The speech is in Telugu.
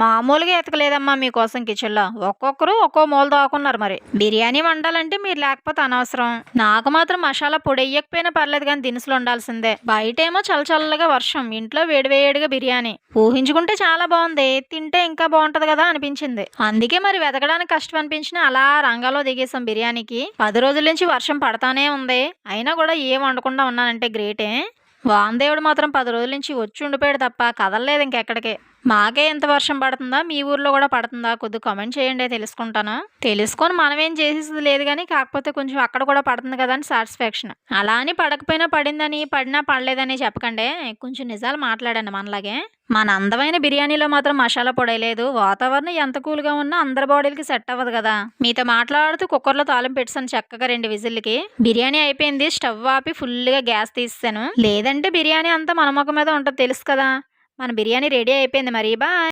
మామూలుగా ఎతకలేదమ్మా మీకోసం కిచెన్లో. ఒక్కొక్కరు ఒక్కో మూల దాకున్నారు మరి. బిర్యానీ వండాలంటే మీరు లేకపోతే అనవసరం. నాకు మాత్రం మసాలా పొడి వేయకపోయినా పర్లేదు కానీ దినుసులు ఉండాల్సిందే బయటేమో చల్లచల్లగా వర్షం. ఇంట్లో వేడివేడిగా బిర్యానీ. ఊహించుకుంటే చాలా బాగుంది. తింటే ఇంకా బాగుంటది కదా అనిపించింది. అందుకే మరి వెతకడానికి కష్టం అనిపించిన అలా రంగాలో దిగేసాం బిర్యానీకి. పది రోజుల నుంచి వర్షం పడతానే ఉంది. అయినా కూడా ఏం వండకుండా ఉన్నానంటే గ్రేటే. వాందేవుడు మాత్రం పది రోజుల నుంచి వచ్చి ఉండిపోయాడు తప్ప కదలలేదు ఇంకెక్కడికే. మాకే ఎంత వర్షం పడుతుందా? మీ ఊర్లో కూడా పడుతుందా? కొద్దిగా కామెంట్ చేయండి తెలుసుకుంటాను. తెలుసుకొని మనం ఏం చేసేది లేదు కానీ కాకపోతే కొంచెం అక్కడ కూడా పడుతుంది కదా అని సాటిస్ఫాక్షన్ అలా అని పడకపోయినా పడిందని పడినా పడలేదని చెప్పకండి. కొంచెం నిజాలు మాట్లాడండి మనలాగే. మన అందమైన బిర్యానీలో మాత్రం మసాలా పొడయలేదు వాతావరణం ఎంత కూల్గా ఉన్నా అందరి బాడీలకి సెట్ అవ్వదు కదా. మీతో మాట్లాడుతూ కుక్కర్లో తాళం పెట్టాను చక్కగా రెండు విజిల్కి. బిర్యానీ అయిపోయింది. స్టవ్ ఆపి ఫుల్గా గ్యాస్ తీసాను లేదంటే బిర్యానీ అంతా మన ముఖం మీద ఉంటుంది తెలుసు కదా. మన బిర్యానీ రెడీ అయిపోయింది మరి బాయ్.